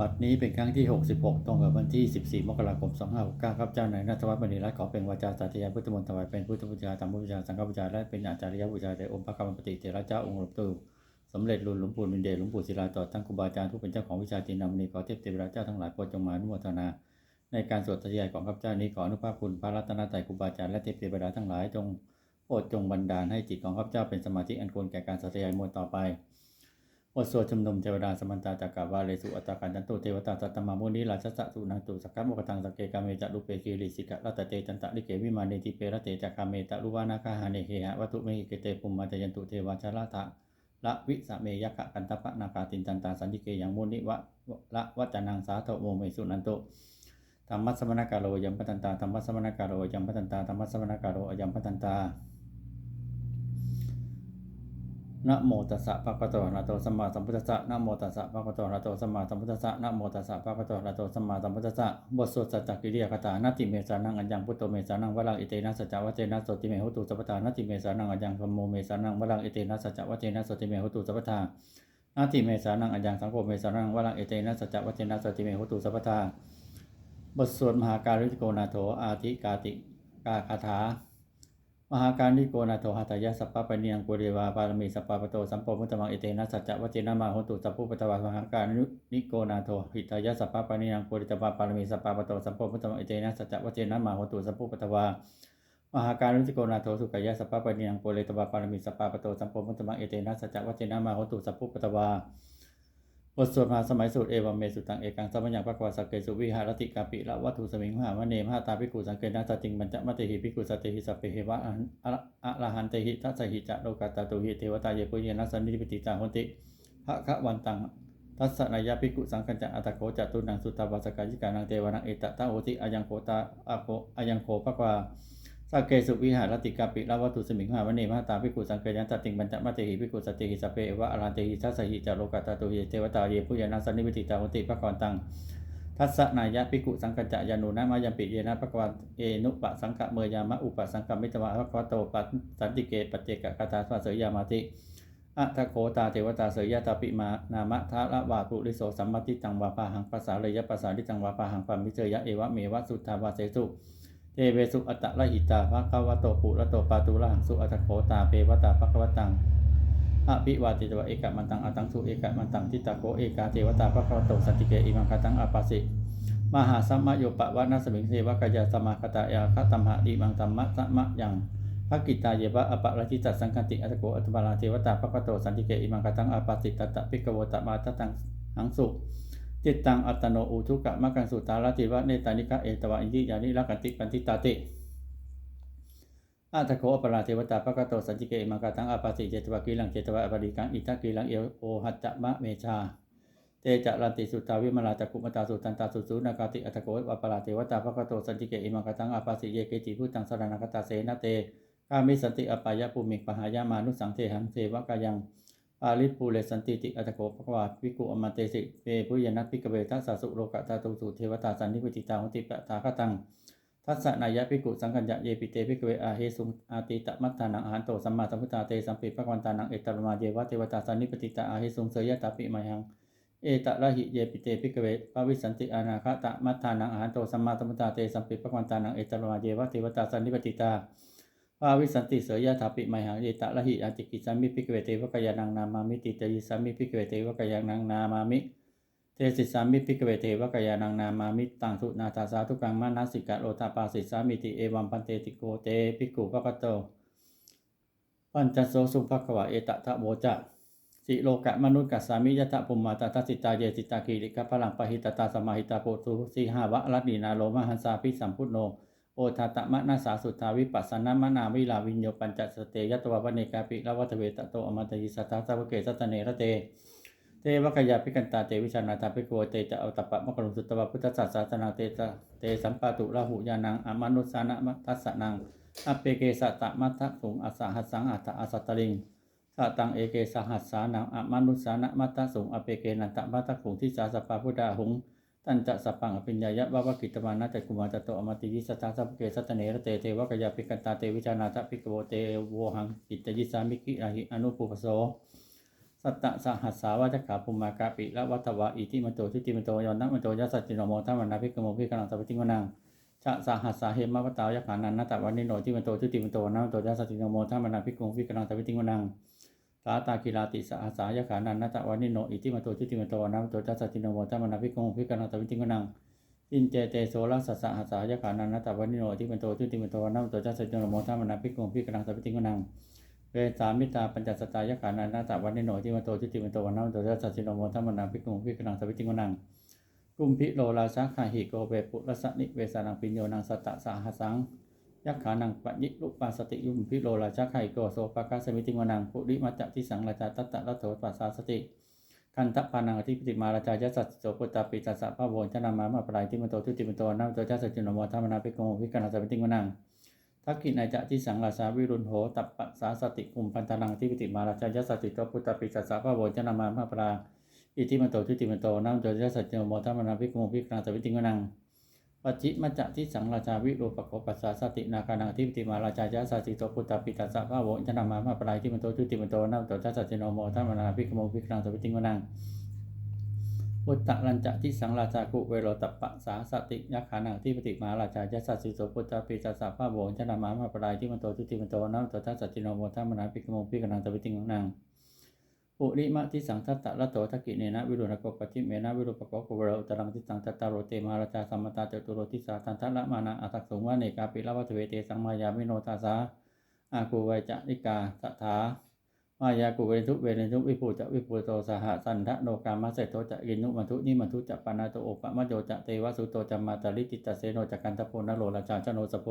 บัดนี้เป็นครั้งที่ 66 ตรงกับวันที่ 14 มกราคม 2569 ครับ เจ้านายนัทวัฒน์มณีรัตน์ขอเป็นวาจาสัตยาพุทธมนต์ถวายเป็นพุทธบูชาธรรมบูชา สังฆบูชา และเป็นอาจารยบูชาแด่องค์พระกรรมปฏิเถระเจ้าองค์หลวงปู่สมเด็จรุ่นหลวงปู่มินเดชหลวงปู่ศิลาต่อทั้งครูบาอาจารย์ผู้เป็นเจ้าของวิชาจีนนำนีขอเทพเทวราเจ้าทั้งหลายโปรดจงมาอนุโมทนา ในการสวดทยายของข้าพเจ้านี้ขออนุภาพคุณพระรัตนตรัยครูบาอาจารย์และเทพเทวดาทั้งหลายจงโปรดจงบันดาลให้จิตของข้าพเจ้าเป็นสมาธิอันควรแก่การสวดทยายมวลต่อไป บทสวดชุมนมเทวดาสมันตาจักรวาเลสุอัตตากันจันตุเทวตาสัตตมามุนีราชสะสุนังตุสักขะโมกตังสเกกาเมจะลุเปกีริสิกะรัตเตจันตะลิเกวิมาเนติเปรเตจักาเมตะลุวานาคาหาเนเหหะวัตุเมหิเกเตปุมมาจยันตุเทวาชาลาทะละวิสเมยะกะกันตปะนาคาตินจันตาสันติเกยังมุนิวะละวัจนังสาโตโมเมสุนันตุธรรมัสสมณกาโรยัมปตันตาธรรมัสสมณกาโรยัมปตันตาธรรมัสสมณกาโรยัมปตันตา นะโมตัสสะภะคะวะโตอะระหะโตสัมมาสัมพุทธัสสะนะโมตัสสะภะคะวะโตอะระหะโตสัมมาสัมพุทธัสสะนะโมตัสสะภะคะวะโตอะระหะโตสัมมาสัมพุทธัสสะบทสวดสัจจกิริยาคาถานาติเมสานังอัญญังพุทโธเมสานังวะลังอิเตนะสัจจวัจเจนะโสติเมหุตุสัพพทานาติเมสานังอัญญังธัมโมเมสานังวะลังอิเตนะสัจจวัจเจนะโสติเมหุตุสัพพทานาติเมสานังอัญญังสังโฆเมสานังวะลังอิเตนะสัจจวัจเจนะโสติเมหุตุสัพพทาบทสวดมหาการิโกนาโถอาทิกาติกาคาถา มหาการนิโกนาโทหัตยะสัพพะปเนียงปุริวาปารมีสัพพะปโตสัมโพมุตตมังเอเตนะสัจจะวจเจนะมาโหตุสัพพุปตวามหาการนิโกนาโทหิตายะสัพพะปเนียงปุริตวาปารมีสัพพะปโตสัมโพมุตตมังเอเตนะสัจจะวจเจนะมาโหตุสัพพุปตวามหาการนิโกนาโทสุกายะสัพพะปเนียงปุริตวาปารมีสัพพะปโตสัมโพมุตตมังเอเตนะสัจจะวจเจนะมาโหตุสัพพุปตวา บทสวดมหาสมัยสูตรเอวัมเมสุตังเอกังสัมปัญญาภควาสักเกสุวิหารติกาปิละวัตถุสมิงหามะเนมหาตาภิกขุสังเกนะสติงบัญจมะเตหิภิกขุสติหิสัพเพหิวะอะระหันเตหิทัสหิจะโลกาตาตุหิเทวตาเยปุเยนะสันนิปติตาหนติภะคะวันตังทัสสนายภิกขุสังคัญจะอัตโกจตุนังสุตตาวาสกายิกานังเทวานังเอตตะโหติอายังโคตาอาโคอายังโคภควา สักเกสุวิหารติกาปิละวัตุสมิงหาวเนมาตาภิกุสังเกยันตติงบัญจมัตเตหิภิกุสติหิสเปเอวะอรันเตหิทัสสหิจาโลกาตาตุหิเทวตาเยปุยานาสันนิวิติตาหติปะกรตังทัสสนายะภิกุสังกัจจยานุนะมายัมปิเยนะปะกวาเอนุปะสังกะเมยามะอุปะสังกะมิตวะภะควโตปัสสันติเกปัจเจกะคาถาสวะเสยยามาติอะทะโคตาเทวตาเสยยะตาปิมานามะทะละวาปุริโสสัมมติตังวาปาหังภาษาเลยะภาษาลิตังวาปาหังปามิเจยะเอวะเมวะสุทธาวาเสสุ เทเวสุอัตตะละหิตาภะคะวะโตปุระโตปาตุระหังสุอัตถโขตาเปวตาภะคะวะตังอะภิวาติตวะเอกะมันตังอะตังสุเอกะมันตังทิตาโกเอกาเทวตาภะคะวะโตสันติเกอิมังคตังอาปาสิมหาสัมมโยปะวะนัสมิงเทวะกายาสมาคตายาคะตัมหะดิมังตัมมะสัมมะยังภกิตาเยวะอปะราชิตัสสังคติอัตโกอัตบาลาเทวตาภะคะวะโตสันติเกอิมังคตังอาปาสิตตะปิกโวตะมาตตังหังสุ จิตตังอัตโนอุทุกะมะกังสุตาลติวะเนตานิกะเอตวะอิยิยานิรักขันติปันติตาติอาตโคอปราเทวตาปะกะโตสัจจิเกมังกาตังอาปาสิเจตวะกีลังเจตวะอปริกังอิทักกีลังเอโอหัจจะมะเมชาเตจะรันติสุตาวิมลาตะกุมตาสุตันตาสุสุนากาติอัตโกอปราเทวตาปะกะโตสัจจิเกมังกตังอาปาสิเยเกจิพุตังสรณกตาเสนะเตกามิสันติอปายะภูมิปหายามานุสังเทหังเทวะกายัง อาลิปูเลสันติติอัตโกภควาวิกุอมเตสิเปปุยนัพิกเวทัสสะสุโลกตาตุสุเทวตาสันนิปติตาหุติปะตาคตัง ทัสสะนายะพิกุสังกัญญะเยปิเตพิกเวอาเฮสุงอาติตะมัตตานังอาหันโตสัมมาสัมพุทธาเตสัมปิภควันตานังเอตตรมาเยวะเทวตาสันนิปติตาอาเฮสุงเสยตาปิมายัง เอตะระหิเยปิเตพิกเวปวิสันติอานาคตะมัตตานังอาหันโตสัมมาสัมพุทธาเตสัมปิภควันตานังเอตตรมาเยวะเทวตาสันนิปติตา ภาวิสันติเสยยะถาปิไมหังเยตะละหิอาจิกิสัมมิพิกเวเตวะกยานังนามามิติเตยิสัมมิพิกเวเตวะกยานังนามามิเทสิสัมมิพิกเวเทวะกยานังนามามิตังสุนาตาสาทุกังมานาสิกะโลตาปาสิสามิติเอวัมปันเตติโกเตภิกุปะกะโตปัญจโสสุภควะเอตะทะโวจะสิโลกะมนุษย์กัสสามิยะทะปุมมาตาทัสสิตาเยสิตาคีริกะพลังปะหิตตาสมาหิตาโปตุสีหาวะรัตนีนาโลมหันสาพิสัมพุทโน อทาตมะนาสาสุทธาวิปัสสนามนาวิลาวิญโยปัญจสเตยตวะวเนกาปิละวัตเวตะโตอมัตยิสัทธาสาวเกสัตเนระเต เทวกยาพิกันตาเตวิชานาตาภิโกเตจะเอาตปะมกรุสุตตวะพุทธศาสนาเตจะเตสัมปาตุละหุยานังอมนุสานะมัทัสสนังอเปเกสัตตะมัทะสุงอสาหัสสังอัตตะอาสัตตลิงสัตังเอเกสหัสสานังอมนุสานะมัทะสุงอเปเกนันตะมัทธะขุงทิสาสปปาพุทธาหุง ตันจะสัพพังอภิญญายะวะวะกิตมานะจักกุมารจโตอมติยิสัทธาสัพเพเกสัตเนระเตเทวกยาภิกันตาเตวิชานาตะภิกขวเตโวหังอิตยิสามิกิอาหิอนุปุปโสสัตตะสหัสสาวาจขาภูมากาปิละวัตวะอิติมโตทิติมโตยอนัมโตยัสสติโนโมทัมมนาภิกโมภิกขลังสัพพติงวนังชะสหัสสาเหมะวตาวยขานันนตะวันนิโนทิมโตทิติมโตนัมโตยัสสติโนโมทัมมนาภิกโมภิกขลังสัพพติงวนัง สาตากิลาติสหสายขานันนตะวันนิโนอิติมโตทิติมโตนัมโตยัสสติโนโมทัมนาภิกขโมภิกขลังสัพพติงนังอินเจเตโสรสัสสะหัสสายขานันนตะวันนิโนทิมโตทิติมโตนัมโตยัสสติโนโมทัมนาภิกขโมภิกขลังสัพพติงนังเวสามิตาปัญจสตายขานานาตวันนิโนที่มโตทิติมโตวันนัมโตทัสสะสิโนโมทัมนาภิกขุภิกขุนังสวิติงนังกุมพิโลราชาคาหิโกเวปุรสนิเวสานังปิญโยนังสตตะสาหัสัง ยักขานังปะยิลุปาสติยุมพิโลราชาคาหิโกโสปะกาสมิติงวนังปุริมัจจทิสังราชาตัตตะรัโถปัสสาสติคันทปานังอธิปติมาราชายัสสโสปุตตาปิตัสสะพระโวนชนามามาปรายที่มโตทิติมโตนัมโตทัสสะสิโนโมทัมมนาภิกขุภิกขุนังสวิติงวนังทักขินายจะที่สังราชาวิรุณโหตัปปะสสาสติกุมพันธนังที่ปติมาราชายัสสติโตพุทธปิสัสสะพระโวจนามาพระปราอิทิมโตทิติมโตนัมโตยัสสติโมทัมมนาภิกขุภิกขุสวิติงวนัง ปัจจิมัจจะที่สังราชาวิโรปโกปัสสาสตินาคานังที่ปิติมาราชายัสสติโตพุทธปิตัสสะพระโวจนามาพระปราอิทิมโตทิติมันโตนัมโตยัสสติโนโมทัมมนาภิกขุภิกขุสวิติงวนังพุทธลัญจะที่สังราชากุเวโรตปปะสาสติยักขานังที่ปฏิมาราชายัสสะสิโสพุทธปิจัสสะพระโบชนามามาปรายที่มันโตทิติมันโตน้ำโตทัสสจิโนโมทัมมนาปิกโมปิกนังตวิติงนัง ปุริมะที่สังทัตตะละโตทักกิเนนะวิรุณโกปจิเมนะวิรุปโกกุเวรอุตรังทิตังทัตตาโรเตมาราชาสัมมตาเจตุโรทิสาทันทัละมานาอัตถสงวะเนกาปิละวัตเวเตสังมายามิโนตาสาอากูไวจะนิกาสัทธามายากุเวทุเวเนทุวิภูจะวิภูโตสหสันทะโนกามาเสโตจะกินุมันทุนิมันทุจะปานาโตโอปะมะโยจะเตวะสุโตจะมาตาลิติตาเสโนจะกันตะโพนโรราชาชโนสโพ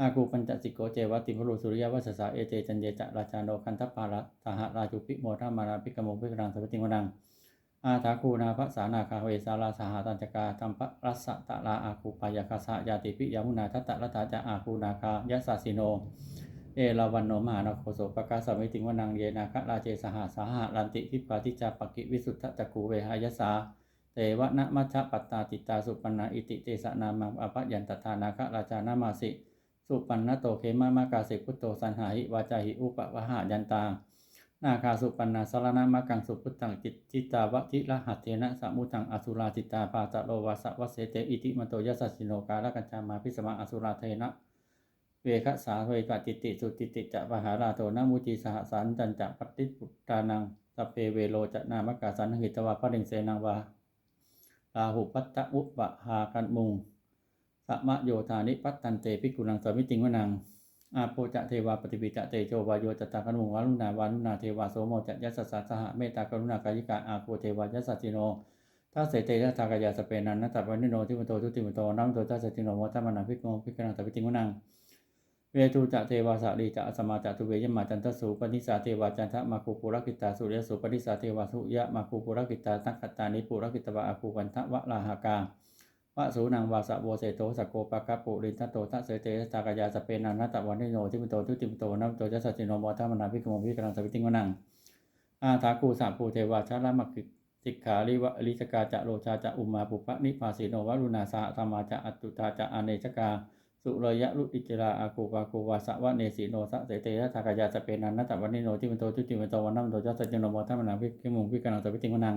อากูปัญจสิโกเจวติมรุสุริยวัสสะเอเจจันเยจะราชาโนคันทปาระสหราชุปิโมทามาราปิกโมพิกรังสวัติงวนังอาถาคูนาภสานาคาเวสาลาสหตัญจกาตัมปรัสสะตะลาอาคูปายาคาสะยาติปิยามุนาทัตตะรัตาจะอาคูนาคายัสสสิโน เอราวันโนมหานโคโสปกาสมิติงวนังเยนาคะราเจสหสาหะลันติทิปาทิจาปกิวิสุทธจักูเวหายสาเตวะนะมัชฌะปัตตาติตาสุปันนาอิติเตสนามังอภยันตถานาคะราชานามาสิ สุปันนโตเขมามากาสิพุโตสันหาหิวาจาหิอุปวะหายันตานาคาสุปันนาสารนามากังสุพุทธังจิตจิตาวะทิละหัตเทนะสมุทังอสุราจิตาปาตะโลวาสะวะเสเตอิติมันโตยสสสิโนกาลกัญจามาพิสมาอสุราเทนะเวคสาเวกจิติสุติติจะปหาราโตนามุจีสหสันจันจะปฏิปุตานังสเพเวโลจะนามกาสันหิตวาพระเดงเสนังวาลาหุปัตตะอุปะหากันมุง สัมโยธานิปัตตันเตปิกุลังสมิติงวนังอาโปจะเทวาปฏิปิจะเตโจวายโยจตากนุงวารุณาวารุณาเทวาโสโมจะยัสสสะสหเมตตากรุณากายิกาอาโปเทวายัสสติโนทัสเสเตทัสสากายาสเปนันนัตตวันิโนทิมโตทุติมโตนัมโตทัสสติโนโมทัมมนาภิกโมภิกขังตปิติงวนังเวทุจะเทวาสาลีจะสมาจะตุเวยมาจันทสูปนิสาเทวาจันทมาคูปุรกิตาสุริยสุปนิสาเทวาสุยะมาคูปุรกิตาตักขตานิปุรกิตวะอาคูวันทะวะลาหากา วะสูนังวาสะโวเสโตสกโกปะกะปุรินทโตทะเสเตตากายาสเปนันนัตตะวันนิโนทิมโตทุติมโตนัมโตจัสสติโนโมทัมมนาภิกมภิกขังสวิติงวนังอาถาคูสาภูเทวาชาลามกิติขาลิวะลิสกาจะโลชาจะอุมาปุปะนิพาสิโนวรุณาสหธรรมาจะอัตุตาจะอเนชกาสุรยะลุอิจราอากูปากูวาสะวะเนสีโนสะเสเตยะทากายาสเปนันนัตตะวันนิโนทิมโตทุติมโตวันนัมโตจัสสติโนโมทัมมนาภิกโมภิกขังสวิติงวนัง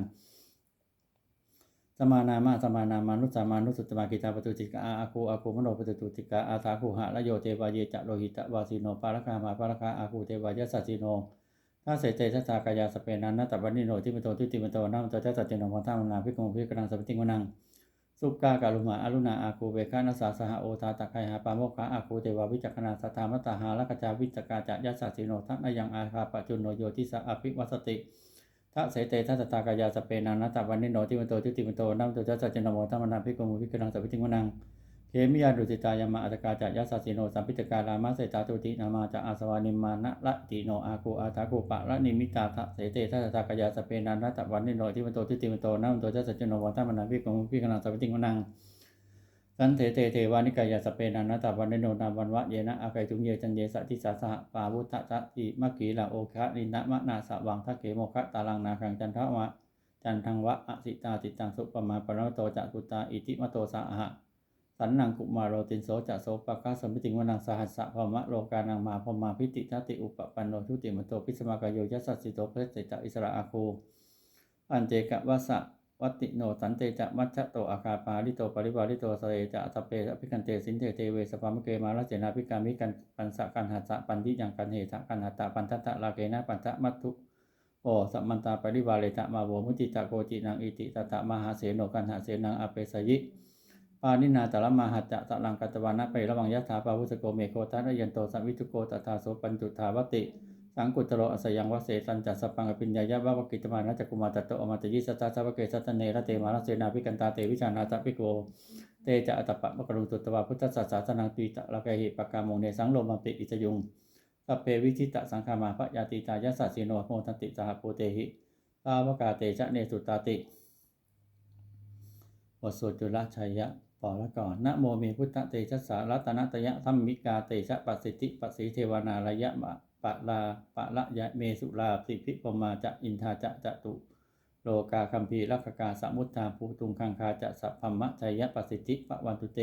สมานามาสมานามานุสสามานุสุตตมากิตาปตุติกาอาคูอาคูมโนปตุตุติกาอาสาคูหะละโยเทวาเยจะโลหิตวาสิโนปารคามาปารคาอาคูเทวายสัสสิโนถ้าเสเตทัสากายาสเปนันนัตตวันนิโนทิมโตทุติมโตนัมโตจัสสติโนโมทัมมนาภิกโมภิกขังสวิติงวนังสุกากาลุมาอรุณาอาคูเวคานัสสาสหโอทาตะไคหาปาโมคะอาคูเทวาวิจักนาสัทธามตาหาลกจาวิจกาจะยสสสิโนทันยังอาคาปจุนโนโยทิสะอภิวัสติะเสเตทัสตากายาสเปนันนัตตวันนิโนทิมโตทิติมโตนัมโตจัสจินโนโมทัมมนาภิกโมภิกขังสวิติงวนังเขมิยาดุจิตายามาอัตกาจะยัสสสิโนสัมพิจการามาเสตาตุตินามาจะอาสวานิมานะละติโนอาคูอาทาคูปะละนิมิตาทะเสเตทัสตากายาสเปนันนัตตวันนิโนทิมโตทิติมโตนัมโตจัสจินโนโมทัมมนาภิกโมภิกขังสวิติงวนัง สันเถเตเทวานิกายาสเปนันนตาวันโนนาวันวะเยนะอาไกทุงเยจันเยสติสาสหปาวุทธะติมักขีลาโอคะนินะมะนาสวังทะเกโมคะตาลังนาคังจันทวะจันทังวะอสิตาติตังสุปมาปะโนโตจะกุตาอิติมโตสะอะหะสันนังกุมารโรตินโสจะโสปะคะสมิติงวนังสหัสสะพมะโลกานังมาพมาพิติทัติอุปปันโนทุติมโตพิสมากาโยยัสสิโตเพสเตจะอิสระอาคูอันเจกะวะสะ วัตติโนสันเตจะมัชชะโตอาคาปาลิโตปริวาลิโตสเรจะอัตเปอภิกันเตสินเตเตเวสปามเกมาลเจนาภิกามิกันปันสะกันหัสะปันทิยังกันเหตะกันหัตตะปันทัตตะลาเกนะปันทะมัตถุโอสัมมันตาปริวาเลตะมาโวมุติตะโกจินังอิติตตะมหาเสโนกันหาเสนังอเปสยิปานินาตะละมาหัจะตะลังกัตวานะไประวังยะถาปาวุสโกเมโคตันยันโตสัมวิทุโกตถาโสปัญจุทาวติ สังกุตโรอสยังวเสตันจัสสปังอปิญญายะวะวกิตมานะจักุมาตโตอมตยิสตาสวะเกสัตเนระเตมาลเสนาภิกันตาเตวิชานาตปิโกเตจะอัตตปะมะกรุตุตวาพุทธศาสสนังตุยตะละกะหิปะกามงเนสังโลมปิอิจยุงสัพเพวิทิตะสังฆามาพะยาติตายะสัสสิโนโมทันติสหโพเตหิปาวกาเตจะเนสุตาติบทสวดจุลชัยยะปอละก่อนนะโมเมพุทธเตชะสารัตนตยะธรรมิกาเตชะปัสสิทธิปัสสีเทวนาระยะมะะลาปะละยะเมสุลาสิกพิปมาจะอินทาจะจะตุ โลกาคัมภีรักกาสมุทธาภูตุงคังคาจะสัพพมะชัยยะปัสสิทธิปะวันตุเต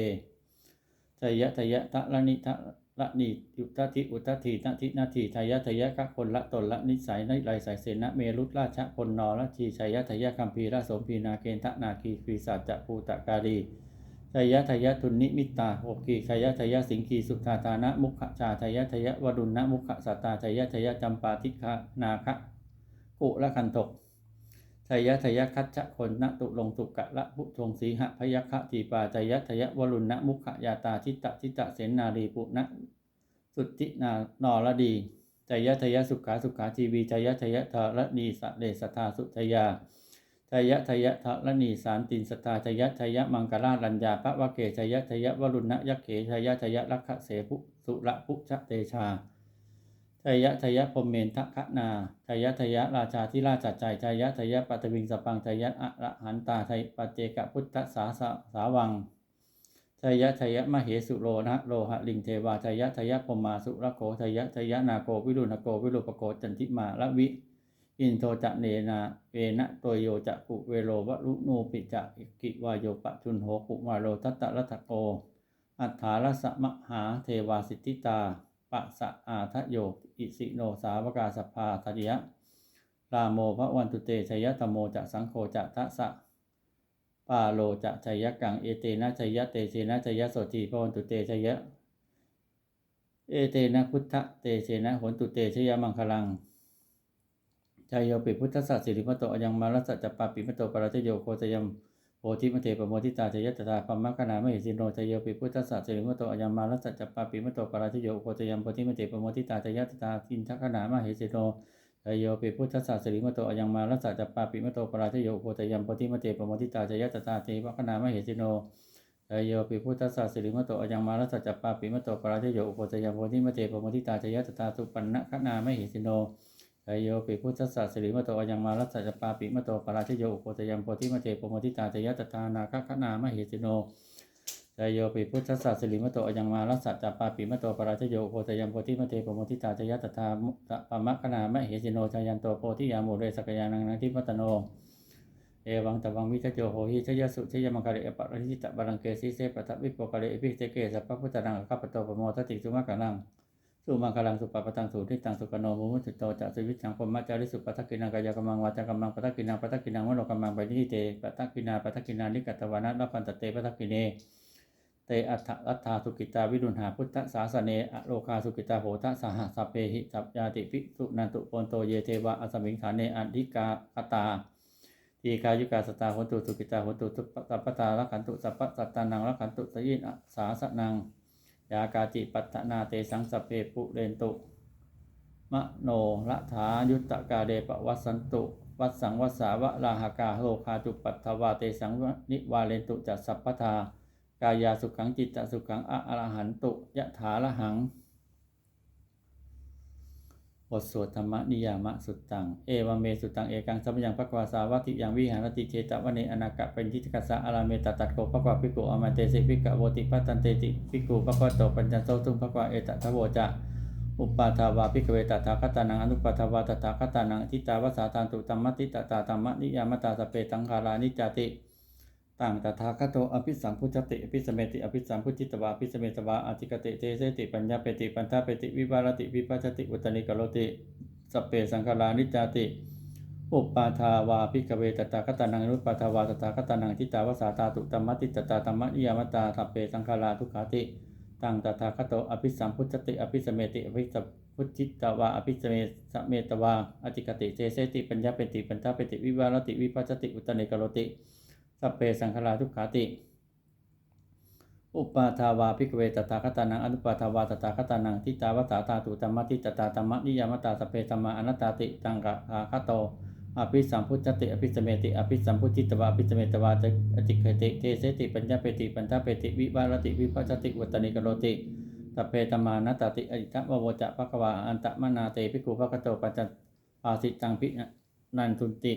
ชัยยะทยะทะละนิทะละนิอุตติอุตตินาทินาทีทยะทยะกะคนละตนละนิสัยนิไรสายเสนะเมรุตราชพลนอละชีชัยยะทยะคัมภีรสมพีนาเกณทะนาคีครีสัจจะภูตะการี ชยทยทุนนิมิตตาโอกีชยทยสิงคีสุธาตานะมุขชาชยทยวรุณนะมุขสัตตาชยทยจำปาทิคานาคะกุละคันตกชยทยคัจฉคนนตุลงตุกะละพุทงสีหะพยัคฆะทีปาชยทยวรุณนะมุขยาตาทิตะทิตะเสนนารีปุณะสุตินานอรดีชยทยสุขาสุขาทีวีชยทยทารณีสะเดสทาสุทยา ชยะทยะทะละนีสารตินสตาชยะชยะมังกราลัญญาพระวะเกชยะชยะวรุณยักเขชยะชยะลักขเสภุสุระพุชเตชาชยะชยะพมเมนทคะนาชยะชยะราชาธิราชจัใจชยะชยะปัตวิงสปังชยะอะระหันตาชยปเจกพุทธสาสสาวังชยะชยะมเหสุโรนะโลหะลิงเทวาชยะชยะพมาสุระโกชยะชยะนาโกวิรุณโกวิรุปโกจันทิมาละวิ อินโทจะเนนาเวนะโตโยจะกุเวโรวะรุโนปิจะอิกิวายโยปะชุนโหกุมาโรทัตตะรัตโก อัฏฐารสมหาเทวาสิทธิตาปะสะอาทะโยอิสิโนสาวกาสภาทริยะรามโมพระวันตุเตชยตโมจะสังโฆจะทัสสะปาโลจะชยกังเอเตนะชยเตเชนะชยโสทีพระวันตุเตชยเอเตนะพุทธเตเชนะโหนตุเตชยมังคลัง ชายโยปิพุทธสัสสิริมโตอยังมารัสสัจจปาปิมโตปราชโยโคตยมโพธิมเทปโมทิตาชยตตาปัมมะกนามหิสินโนชายโยปิพุทธสัสสิริมโตอยังมารัสสัจจปาปิมโตปราชโยโคตยมโพธิมเทปโมทิตาชยตตาทินทกนามหิสินโนชายโยปิพุทธสัสสิริมโตอยังมารัสสัจจปาปิมโตปราชโยโคตยมโพธิมเทปโมทิตาชยตตาเทวกนามหิสินโนชายโยปิพุทธสัสสิริมโตอยังมารัสสัจจปาปิมโตปราชโยโคตยมโพธิมเทปโมทิตาชยตตาสุปันนะคณามหิสิโน ชยโยปิพุทธสัสสิริมโตอยังมารัสสัจปาปิมโตปราชโยอุโปตยัมโพธิมเทปโมทิตาจยตตานาคคณามหิสิโนชยโยปิพุทธสัสสิริมโตอยังมารัสสัจปาปิมโตปราชโยอุโปตยัมโพธิมเทปโมทิตาจยตตาปะมะคณามหิสิโนชยันโตโพธิยามุเรสกยานังนันทิปตโนเอวังตวังวิจโจโหหิชยสุชยมังคาเรปะริจิตะบาลังเกสิเสปะทะวิปโปกาเรอภิเสเกสัพพุทธนังข้าพโตปโมทติสุมากันัง สุมังคลังสุปปะตังสุทิตังสุกโนมุมุติโตจะสวิจังพมะจาริสุปัทกินังกายกรรมังวาจากรรมังปัทกินังปัทกินังมโนกรรมังไปฏิทิเตปัทกินาปัทกินานิกัตตวานะรัพันตเตปัทกิเนเตอัฏฐอัฏฐาสุกิตาวิรุณหาพุทธสาสเนอโลคาสุกิตาโหทสหสัพเพหิสัพยาติภิกษุนันตุปนโตเยเทวะอสมิงฐานเนอันทิกาคตาทีกายุกาสตาโหตุสุกิตาโหตุสุปสัพพตาลักขันตุสัพพสัตตานังลักขันตุสยินสาสนัง ยากาจิปัตนาเตสังสเพปุเรนตุ มโนละถายุตตกาเดปวัสสันตุ วัสสังวัสาวะลาหากาโลคาจุปัตถวาเตสังนิวาเรนตุจัสสัพพทากายาสุขังจิตตสุขังอะอระหันตุยะถาละหัง ทสวดธรรมนิยามะสุตตัง เอวเมสุตตัง เอกังสัมยังภควาสาวัติยังวิหารติเชตวเนอนากะเป็นทิฏฐัสสะอาราเมตตัดโกภควาภิกขุอมาเตสิภิกขโวติปัตตันเตติภิกขุภควาโตปัญจโสตุภควาเอตทะโวจะอุปปาทาวาภิกเวตถาคตานังอนุปปาทาวาตถาคตานังทิตาวสาทานตุตัมมติตตาธรรมนิยามตาสเปตังคารานิจจ ติตังตถาคตโตอภิสัมพุจติอภิสเมติอภิสัมพุจิตวาอภิสเมตวาอาติกติเตเสติปัญญาเปติปัญทาเปติวิปารติวิปัชติอุตนิกโรติสเปสังขารานิจจติอุปปาทาวาพิกเวตตาคตานังนุปปาทาวาตตาคตานังทิตาวสาตาตุตัมมติตตาธรรมนิยามตาสัพเพสังขาราทุกขาติตังตถาคตโตอภิสัมพุจติอภิสเมติอภิสัมพุจิตวาอภิสเมสเมตวาอติกติเจเสติปัญญาเปติปัญทาเปติวิวารติวิปัสติอุตเนกโรติ สัพเพสังขาราทุกขาติ อุปปาทาวาภิกเวตถาคตานังอนุปาทาวาตถาคตานังทิตาวสาตาตุตัมมติตตาธรรมนิยามตาสัพเพธรรมาอนัตตาติตังกะทาคโตอภิสัมพุจติอภิสเมติอภิสัมพุจิตวาอภิสเมตวาจะอจิเคติเทเสติปัญญาเปติปัญญาเปติวิวารติวิปัสสติวัตนิกโรติตเพตมานัตติอจิตวโวจะภควาอันตมนาเตภิกขุภคโตปัจจปาสิตังพินันทุนติ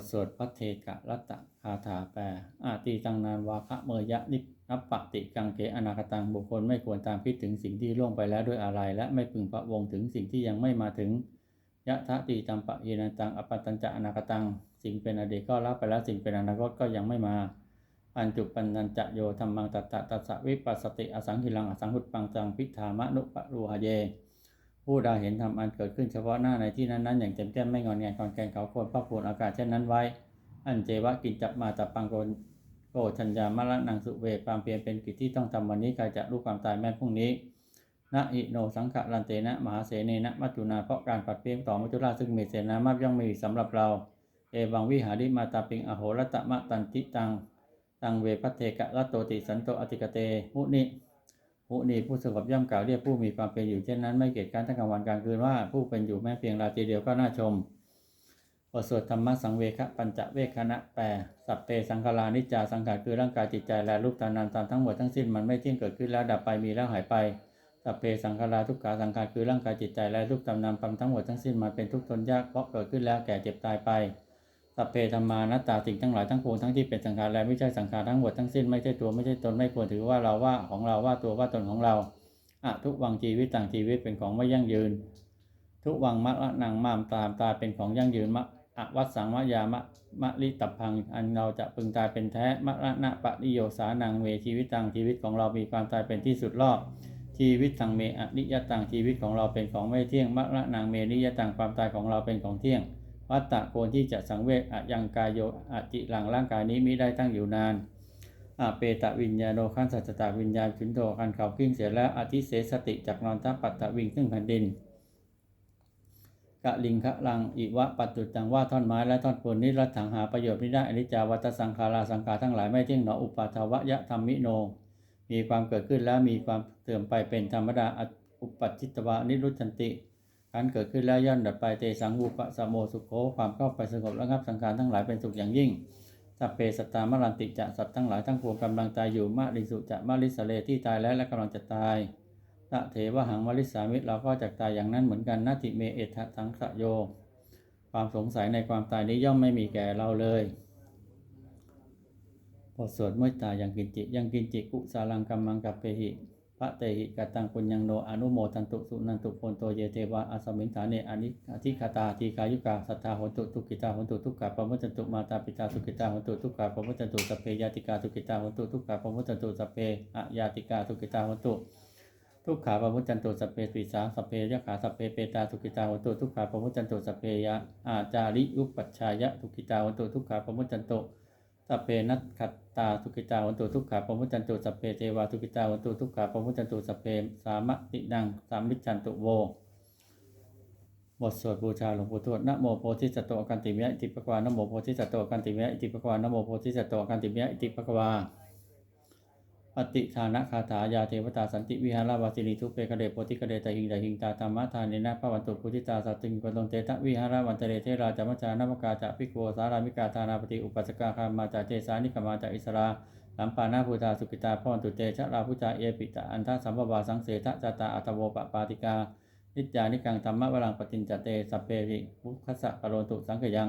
ทสวดพัทเทกะรัตตะคาถาแปลอาตีตังนานวาคะเมยะนินับปติกังเกอนาคตังบุคคลไม่ควรตามคิดถึงสิ่งที่ล่วงไปแล้วด้วยอะไร และไม่พึงพะวงถึงสิ่งที่ยังไม่มาถึงยะทะติตัมปะเยนันตังอปปัตตัญจะอนาคตัง สิ่งเป็นอดีตก็รับไปแล้วสิ่งเป็นอนาคตก็ยังไม่มาอันจุปันนันจะโยธรรมังตัตตะตัสสะวิปัสสติอสังหิลังอสังหุตปังจังพิธามะนุปะรูหะเย ผู้ใดเห็นธรรมอันเกิดขึ้นเฉพาะหน้าในที่นั้นๆ อย่างเต็มแก้มไม่งอนแงนกอนแกนเขาควรภาคภูมิอากาศเช่นนั้นไว้ อันเจวะกินจับมาตับปังโกนโกชัญญามะละนังสุเวความเพียรเป็นกิจที่ต้องทำวันนี้ใครจะรู้ความตายแม้พรุ่งนี้นะอิโนสังขะลันเตนะมหาเสเนนะมัจจุนาเพราะการปัดเพียงต่อมัจจุราชซึ่งมีเสนามาย่อมมีสำหรับเรา เอวังวิหาริมาตาปิงอโหรตมะตันติตังตังเวพัเทกะรัตโตติสันโตอติกเต มุนิ มุนีผู้สงบย่อมกล่าวเรียกผู้มีความเป็นอยู่เช่นนั้นไม่เกียจการทั้งกลางวันกลางคืนว่าผู้เป็นอยู่แม้เพียงราตรีเดียวก็น่าชมบทสวดธรรมะสังเวคะปัญจเวคณะแปลสัพเพสังขารานิจจาสังขารคือร่างกายจิตใจและรูปตานามตามทั้งหมดทั้งสิ้นมันไม่เที่ยงเกิดขึ้นแล้วดับไปมีแล้วหายไปสัพเพสังขาราทุกขาสังขารคือร่างกายจิตใจและรูปตามนามตามทั้งหมดทั้งสิ้นมันเป็นทุกข์ทนยากเพราะเกิดขึ้นแล้วแก่เจ็บตายไป สัพเพธรรมานัตตาสิ่งทั้งหลายทั้งปวงทั้งที่เป็นสังขารและไม่ใช่สังขารทั้งหมดทั้งสิ้นไม่ใช่ตัวไม่ใช่ตนไม่ควรถือว่าเราว่าของเราว่าตัวว่าตนของเราอะทุกวังชีวิตต่างชีวิตเป็นของไม่ยั่งยืน ทุกวังมะละนังมามตามตาเป็นของยั่งยืนมะอะวัสสังมะยามะมะลิตับพังอันเราจะพึงตายเป็นแท้มะละนะปะนิโยสานังเวชีวิตตังชีวิตของเรามีความตายเป็นที่สุดรอบชีวิตตังเมอนิยตังชีวิตของเราเป็นของไม่เที่ยงมะละนังเมนิยตังความตายของเราเป็นของเที่ยง วัตตะโกนที่จะสังเวชอะยังกายโยอะจิหลังร่างกายนี้มิได้ตั้งอยู่นานอาเปตะวิญญาโนขันสัจตะวิญญาณฉุนโทคันเขากิ้งเสียแล้วอธิเสสติจากนอนทัปัตตะวิงซึ่งแผ่นดินกะลิงคะลังอิวะปัจจุตังว่าท่อนไม้และท่อนปูนนี้รัถังหาประโยชน์ไม่ได้อนิจจาวัตสังขาราสังขารทั้งหลายไม่เที่ยงหนออุปาทวะยะธรรมิโน มีความเกิดขึ้นแล้วมีความเสื่อมไปเป็นธรรมดาอุปัชชิตวะนิรุชันติ การเกิดขึ้นแล้วย่อนดับไปเตสังวูปะสะโมสุโขความเข้าไปสงบระงับสังขารทั้งหลายเป็นสุขอย่างยิ่งสัพเพสตตามรันติจะสัตว์ทั้งหลายทั้งปวงกำลังตายอยู่มะริสุจะมะริสเลที่ตายแล้วและกำลังจะตายตะเถวหังมริสามิเราก็จะตายอย่างนั้นเหมือนกันนาติเมเอทะทังสะโย ความสงสัยในความตายนี้ย่อมไม่มีแก่เราเลยบทสวดเมื่อตายยังกินจิยังกินจิกุสาลังกัมมังกับเปหิ ระเตหิกตังปุญญังโนอนุโมทันตุสุนันตุโพนโตเยเทวะอาสมิงฐาเนอนิอธิคาตาทีกายุกาสัทธาหนตุทุกิตาหนตุทุกขะปมุจตุมาตาปิตาสุกิตาหนตุทุกขะปมุจตุสัพเพยาติกาสุกิตาหนตุทุกขะปมุจตุสัพเพอะยาติกาสุกิตาหนตุทุกขาปมุจจันตุสเพปิสาสเพยะขาสเพเปตาทุกิตาโหนตุทุกขาปมุจจันตุสเพยะอาจาริยุปัชชายะทุกิตาโหนตุทุกขาปมุจจันตุ สัพเพนัตขัตตาทุกิตาวันตุทุกขาปมุจจันตุสัพเพเทวาทุกิตาวันตุทุกขาปมุจจันตุสัพเพสามะตินังสามิจจันตุโวบทสวดบูชาหลวงปู่ทวดนะโมโพธิสัตว์โตกันติมยะอิติปะกวานะโมโพธิสัตว์โตกันติมยะอิติปะกวานะโมโพธิสัตว์โตกันติมยะอิติปะกวา ปฏิทานะคาถายาเทวตาสันติวิหารวาสินีทุเปกะเดโพธิกะเดตหิงดหิงตาธรรมะทานเนนะพระวันตุพุทธิตาสัตติงกตงเตตะวิหารวันเตเรเทราจามัจจานามกาจะพิกโวสารามิกาธานาปฏิอุปัสกาคามาจาเจสานิกมาจาอิสราลัมปานาภูตาสุกิตาพรตุเตชะราพุจาเอปิตาอันทสัมปวาสังเสทะจตาอัตโวปปาติกานิจานิกังธรรมะวรังปฏินจเตสัพเพริมุขสะกโรตุสังขยัง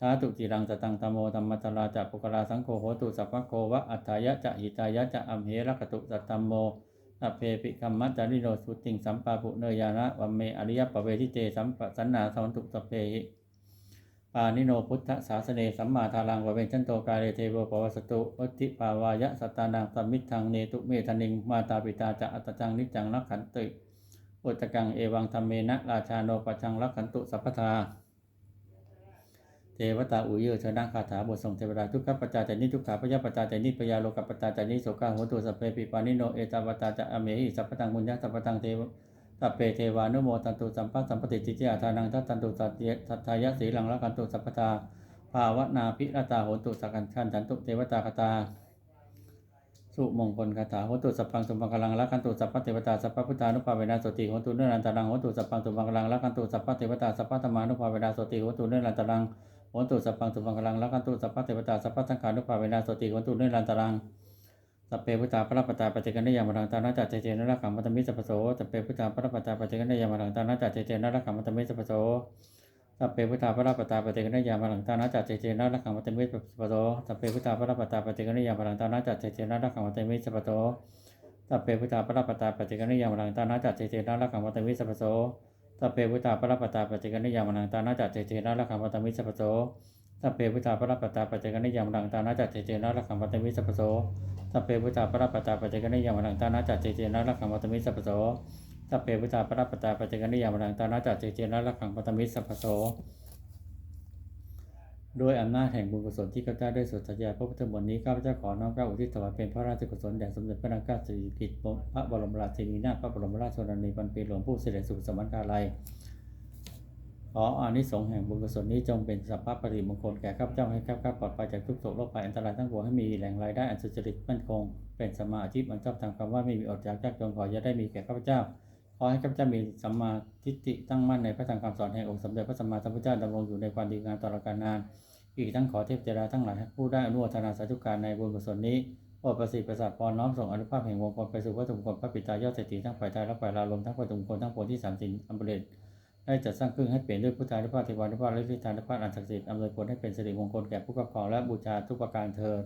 ท้าตุจิรังสตังธรรมโมธรรมตราจะปุกราสังโฆโหตุสัพพะโควะอัฏฐายะจะหิตายะจะอัมเหระกตุสัตตัมโมสัพเพปิคัมมัจจาริโนสุติงสัมปาปุเนยานะวัมเมอริยปเวทิเตสัมปสันนาสันตุสเพหิปานิโนพุทธศาสเนสัมมาทารังวะเวนจันโตกาเลเทโวปวัสสตุวัตติปาวายะสตานังสมิทังเนตุเมธนิงมาตาปิตาจะอัตจังนิจังนักขันติอุตกังเอวังธรรมเมนะราชาโนปชังรักขันตุสัพพทา วตาอุเยชนะคาถาบทส่งเทวดาทุกขปัจจาจนิทุกขาพยาปัจจาจนิปยาโลกปัจจาจนิโสกาโหตุสัพเพปิปานิโนเอตาวตาจะอเมหิสัพพตังมุญญาสัพพตังเทวสัพเพเทวานุโมตันตุสัมปัสสัมปติจิจิอาทานังทัตตันตุสัตยสัทายะสีลังรักขันตุสัพพทาภาวนาภิรตาโหตุสักันชันจันตุเทวตาคตาสุมงคลคาถาโหตุสัพพังสุมังคลังรักขันตุสัพพเทวตาสัพพพุทธานุภาเวนะสติโหตุเนรันตรังโหตุสัพพังสุมังคลังรักขันตุสัพพเทวตาสัพพธรรมานุภาเวนะสติโหตุเนรันตรัง โหนตุสัพพังสุมังคลังรักขันตุสัพพะเทวตาสัพพะสังขานุภาเวนะสติโหนตุเนรันตรังสัพเพพุทธาพระปตาปฏิกันได้ยามารังตานาจัตเจเจนรักขังมัตมิสัพโสสัพเพพุทธาพระปตาปฏิกันได้ยามารังตานาจัตเจเจนรักขังมัตมิสัพโสสัพเพพุทธาพระปตาปฏิกันได้ยามารังตานาจัตเจเจนรักขังมัตมิสัพโสสัพเพพุทธาพระปตาปฏิกันได้ยามารังตานาจัตเจเจนรักขังมัตมิสัพโสสัพเพพุทธาพระปตาปฏิกันได้ยามารังตานาจัตเจเจนรักขังมัตมิสัพโส สัพเพพุทธาพระปตาปัจจกันิยามนังตานาจัตเจเจนรักขังมัตมิสัพโสสัพเพพุทธาปรปัตตาปัจเจกนิยามนังตานาจัตเจเจนะรักขังปัตมิสัพโสสัพเพพุทธาปรปัตตาปัจเจกนิยามนังตานาจัตเจเจนะรักขังปัตมิสัพโสสัพเพพุทธาปรปัตตาปัจเจกนิยามนังตานาจัตเจเจนะรักขังปัตมิสัพโส ด้วยอำนาจแห่งบุญกุศลที่ข้าพเจ้าได้สวดสัญญาพระพุทธมนต์นี้ข้าพเจ้าขอน้อมกล้าอุทิศถวายเป็นพระราชกุศลแด่สมเด็จพระนางเจ้าสิริกิติ์พระบรมราชินีนาถพระบรมราชชนนีพันปีหลวงผู้เสด็จสู่สวรรคาลัยขออานิสงส์แห่งบุญกุศลนี้จงเป็นสัพพะปริมงคลแก่ข้าพเจ้าให้ข้าพเจ้าปลอดภัยจากทุกโศกโรคภัยอันตรายทั้งปวงให้มีแหล่งรายได้อันสุจริตมั่นคง เป็นสมมาอาชีพอันชอบทำคำว่าไม่มีอดอยากยากจนขออย่าได้มีแก่ข้าพเจ้า ขอให้ข้าพเจ้ามีสัมมาทิฏฐิตั้งมั่นในพระธรรมคำสอนแห่งองค์สมเด็จพระสัมมาสัมพุทธเจ้าดำรงอยู่ในความดีงามตลอดกาลนาน อีกทั้งขอเทพเจราทั้งหลายผู้ได้อนุโมทนาสาธุการในบุญกุศลนี้โปรดประสิทธิ์ประสาทพรน้อมส่งอนุภาพแห่งวงกลมไปสู่พระตุมงคลพระปิตายอดเศรษฐีทั้งฝ่ายไทยและฝ่ายลาวรวมทั้งฝ่ายตุมงคลทั้งปวงที่สามสินอำเภอได้จัดสร้างเครื่องให้เปลี่ยนด้วยพุทธานุภาพเทวานุภาพและฤทธานุภาพอันศักดิ์สิทธิ์อำนวยผลให้เป็นสิริมงคลแก่ผู้ครอบครองและบูชาทุกประการเถิด